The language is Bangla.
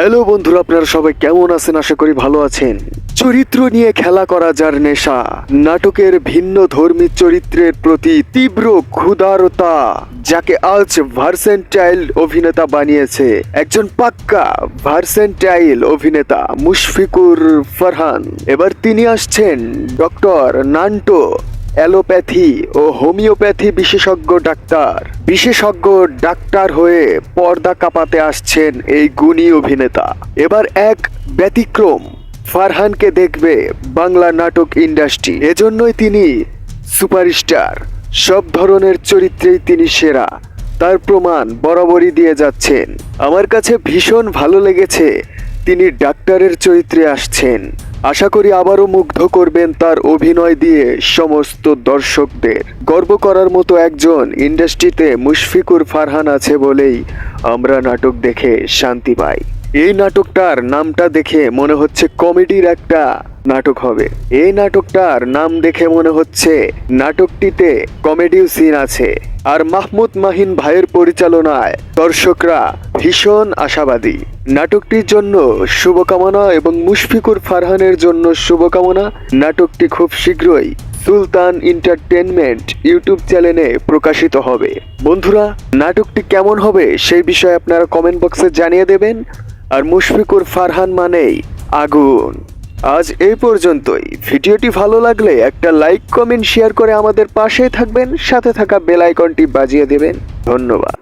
হ্যালো বন্ধুরা, আপনারা সবাই কেমন আছেন? আশা করি ভালো আছেন। চরিত্র নিয়ে খেলা করা যার নেশা, নাটকের ভিন্ন ধর্মী চরিত্রের প্রতি তীব্র ক্ষুধারতা যাকে আজ ভার্সেন্টাইল অভিনেতা বানিয়েছে। একজন পাক্কা ভার্সেন্টাইল অভিনেতা মুশফিকুর ফারহান। এবার তিনি আসছেন ডক্টর নান্টো অ্যালোপ্যাথি ও হোমিওপ্যাথি বিশেষজ্ঞ ডাক্তার। বিশেষজ্ঞ ডাক্তার হয়ে পর্দা কাঁপাতে আসছেন এই গুণী অভিনেতা। এবার এক ব্যতিক্রম। ফারহানকে দেখবে বাংলা নাটক ইন্ডাস্ট্রি। এজন্যই তিনি সুপারস্টার। সব ধরনের চরিত্রেই তিনি সেরা। তার প্রমাণ বরাবরই দিয়ে যাচ্ছেন। আমার কাছে ভীষণ ভালো লেগেছে তিনি ডাক্তারের চরিত্রে আসছেন। আশা করি আবারও মুগ্ধ করবেন তার অভিনয় দিয়ে সমস্ত দর্শকদের। গর্ব করার মতো একজন ইন্ডাস্ট্রিতে মুশফিকুর ফারহান আছে বলেই আমরা নাটক দেখে শান্তি পাই। এই নাটকটার নামটা দেখে মনে হচ্ছে কমেডির একটা নাটক হবে। এই নাটকটার নাম দেখে মনে হচ্ছে নাটকটিতে কমেডিও সিন আছে। আর মাহমুদ মাহিন ভাইয়ের পরিচালনায় দর্শকরা ভীষণ আশাবাদী। নাটকটির জন্য শুভকামনা এবং মুশফিকুর ফারহানের জন্য শুভকামনা। নাটকটি খুব শীঘ্রই সুলতান এন্টারটেনমেন্ট ইউটিউব চ্যানেলে প্রকাশিত হবে। বন্ধুরা, নাটকটি কেমন হবে সেই বিষয়ে আপনারা কমেন্ট বক্সে জানিয়ে দেবেন। আর মুশফিকুর ফারহান মানেই আগুন। আজ এই পর্যন্তই। ভিডিওটি ভালো লাগলে একটা লাইক, কমেন্ট, শেয়ার করে আমাদের পাশেই থাকবেন, সাথে থাকা বেল আইকনটি বাজিয়ে দেবেন। ধন্যবাদ।